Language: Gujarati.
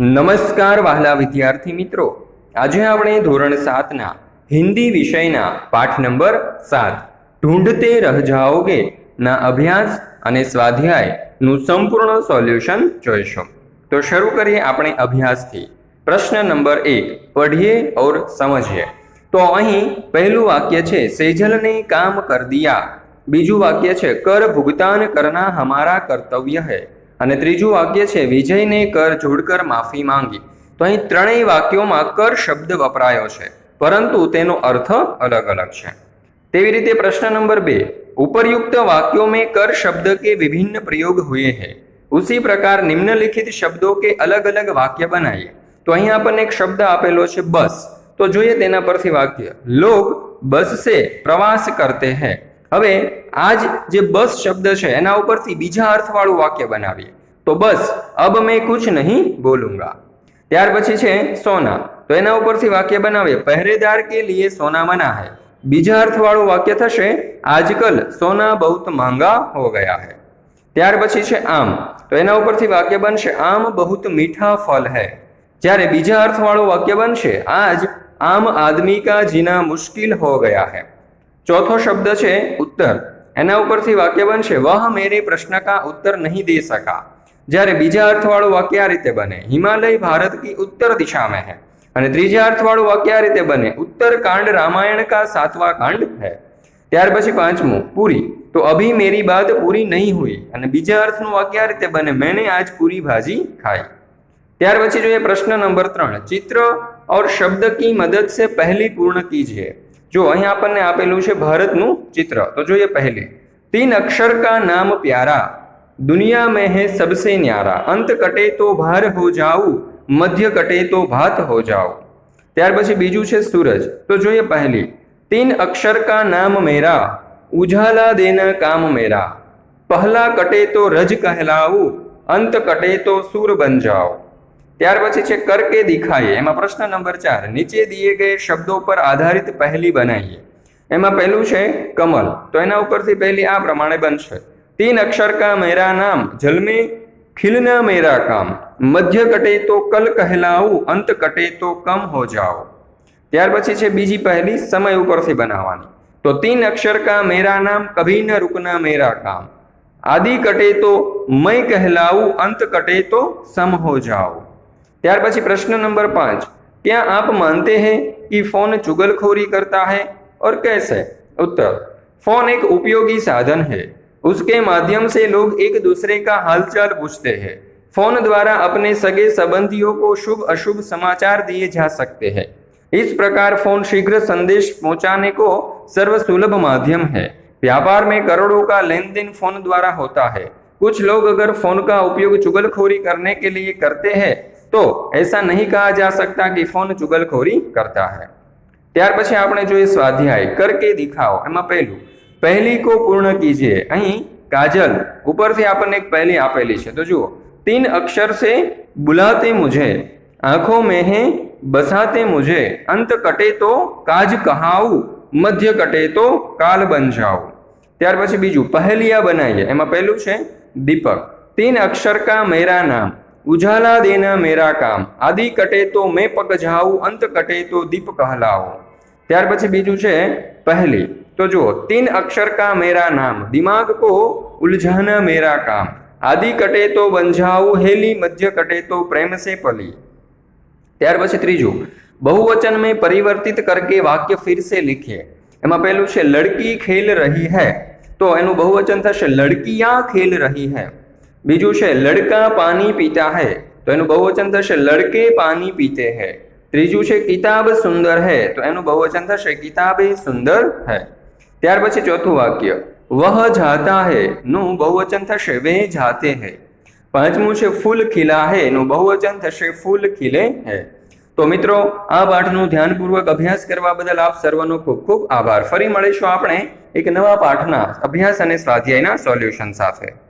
નમસ્કાર વહાલા વિદ્યાર્થી મિત્રો. આજે આપણે ધોરણ સાતના હિન્દી વિષયના પાઠ નંબર સાત ઢૂંઢતે રહ જાઓગે, ના અભ્યાસ અને સ્વાધ્યાયનું સંપૂર્ણ સોલ્યુશન જોઈશું. તો શરૂ કરીએ આપણે અભ્યાસથી. પ્રશ્ન નંબર એક, પઢીએ ઓર સમજીએ. તો અહીં પહેલું વાક્ય છે, સેજલને કામ કર દિયા. બીજું વાક્ય છે, કર ભુગતાન કરના હમારા કર્તવ્ય હૈ. અને ત્રીજું વાક્ય છે વિજયને કર જોડકર માફી માંગી તો અહીં ત્રણેય વાક્યોમાં કર શબ્દ વપરાયો છે પરંતુ તેનો અર્થ અલગ અલગ છે તેવી રીતે પ્રશ્ન નંબર બે उपरयुक्त वाक्यों में कर शब्द के विभिन्न प्रयोग हुए हैं उसी प्रकार निम्नलिखित शब्दों के अलग अलग वाक्य बनाइए તો અહીં આપણને એક શબ્દ આપેલો છે બસ તો જોઈએ તેના પરથી વાક્ય લોગ બસ સે પ્રવાસ કરતે હૈ હવે આ જ જે બસ શબ્દ છે એના ઉપરથી બીજા અર્થવાળું વાક્ય બનાવીએ તો બસ અબ મેં કુછ નહીં બોલુંગા ત્યાર પછી છે સોના તો એના ઉપરથી વાક્ય બનાવીએ પહેરેદાર કે લીએ સોના મના હૈ બીજા અર્થવાળું વાક્ય થશે આજકલ સોના બહુત મહંગા હો ગયા હૈ ત્યાર પછી છે આમ તો એના ઉપરથી વાક્ય બનશે આમ બહુત મીઠા ફલ હૈ જ્યારે બીજા અર્થવાળું વાક્ય બનશે આજ આમ આદમી કા જીના મુશ્કિલ હો ગયા હૈ ચોથો શબ્દ છે ઉત્તર. એના ઉપરથી વાક્ય બનશે, વહ મેરે પ્રશ્ન કા ઉત્તર નહીં દે સકા. જ્યારે બીજા અર્થવાળું વાક્ય આ રીતે બને, હિમાલય ભારત કી ઉત્તર દિશામાં હે. અને ત્રીજા અર્થવાળું વાક્ય આ રીતે બને, ઉત્તર કાંડ રામાયણ કા સાતવા કાંડ હૈ. ત્યાર પછી પાંચમું, પૂરી. તો અભી મેરી બાદ પૂરી નહીં હોય અને બીજા અર્થનું વાક્ય આ રીતે બને, મેને આજ પૂરી ભાજી ખાઈ. ત્યાર પછી જોઈએ પ્રશ્ન નંબર ત્રણ, ચિત્ર ઓર શબ્દ કી મદદ સે પહેલી પૂર્ણ કીજીએ. જો અહીં આપણને આપેલું છે ભારતનું ચિત્ર, તો જોઈએ પહેલે. તીન અક્ષર કા નામ પ્યારા, દુનિયા મેં હે સબસે ન્યારા, અંત કટે તો ભાર હો જાઉં, મધ્ય કટે તો ભાત હો જાઓ ત્યાર પછી બીજું છે સૂરજ, તો જોઈએ પહેલી. તીન અક્ષર કા નામ મેરા, ઉજાલા દેના કામ મેરા. પહેલા કટે તો રજ કહેલાવું અંત કટે તો સૂર બન જાઓ ત્યાર પછી છે કરકે દિખાઈએ એમાં પ્રશ્ન નંબર ચાર, નીચે દીએ ગયે શબ્દો પર આધારિત પહેલી બનાવીએ એમાં પહેલું છે કમલ. તો એના ઉપરથી પહેલી આ પ્રમાણે બનશે. તીન અક્ષર કા મેરા નામ, જલમે ખીલના મેરા કામ. મધ્ય કટે તો કલ કહેલાવું અંત કટે તો કમ હો જાઓ. ત્યાર પછી છે બીજી પહેલી, સમય ઉપરથી બનાવવાની. તો તીન અક્ષર કા મેરા નામ, કભી ન રૂકના મેરા કામ. આદિ કટે તો મય કહેલાવું અંત કટે તો સમ હો જાઓ. ત્યાર પછી प्रश्न नंबर पाँच क्या आप मानते हैं कि फोन चुगलखोरी करता है और कैसे उत्तर फोन एक उपयोगी साधन है उसके माध्यम से लोग एक दूसरे का हालचाल पूछते हैं फोन द्वारा अपने सगे संबंधियों को शुभ अशुभ समाचार दिए जा सकते हैं इस प्रकार फोन शीघ्र संदेश पहुंचाने को सर्वसुलभ माध्यम है व्यापार में करोड़ों का लेन देन फोन द्वारा होता है कुछ लोग अगर फोन का उपयोग चुगलखोरी करने के लिए करते हैं તો એસા નહીં કહા જા સકતા કે ફોન ચુગલખોરી કરતા હૈ. ત્યાર પછી આપણે જોઈએ સ્વાધ્યાય, કરકે દિખાઓ એમાં પહેલું, પહેલી કો પૂર્ણ કીજીએ અહીં કાજલ, ઉપરથી આપણને એક પહેલી આપેલી છે. તો જુઓ, તીન અક્ષર સે બુલાતે મુજે, આંખો મેં હે બસાતે મુજે, અંત કટે તો કાજ કહાઉ, મધ્ય કટે તો કાલ બન જાઓ ત્યાર પછી બીજું, પહેલિયા બનાવીએ એમાં પહેલું છે દીપક. તીન અક્ષર કા મેરા નામ. ઉજાલા દેના મેરા કામ. આદિ કટે તો મેં પગ જાઉં અંત કટે તો દીપ કહલાઓ ત્યાર પછી બીજું છે પહેલી. તો જુઓ, તીન અક્ષર કા મેરા નામ. દિમાગ કો ઉલઝાના મેરા કામ. આદિ કટે તો બંજાઉ હેલી મધ્ય કટે તો પ્રેમ સે પલી. ત્યાર પછી ત્રીજું. બહુવચન મેં પરિવર્તિત કરકે વાક્ય ફિર સે લિખે. એમાં પહેલું છે, લડકી ખેલ રહી હૈ. તો એનું બહુવચન થશે, લડકીયા ખેલ રહી હૈ. બીજું છે, લડકા પાણી પીતા હૈ. તો એનું બહુવચન થશે, લડકે પાણી પીતે હૈ. ત્રીજું છે, કિતાબ સુંદર હૈ. તો એનું બહુવચન થશે, કિતાબે સુંદર હૈ. ત્યાર પછી ચોથું વાક્ય, વહ જાતા હૈ. નું બહુવચન થશે, વે જાતે હૈ. પાંચમું છે, ફૂલ ખીલા હૈ. નું બહુવચન થશે, ફૂલ ખીલે હૈ. તો મિત્રો, આ પાઠનું ધ્યાનપૂર્વક અભ્યાસ કરવા બદલ આપ સર્વનો ખૂબ ખૂબ આભાર. ફરી મળીશું આપણે એક નવા પાઠના અભ્યાસ અને સ્વાધ્યાયના સોલ્યુશન સાથે.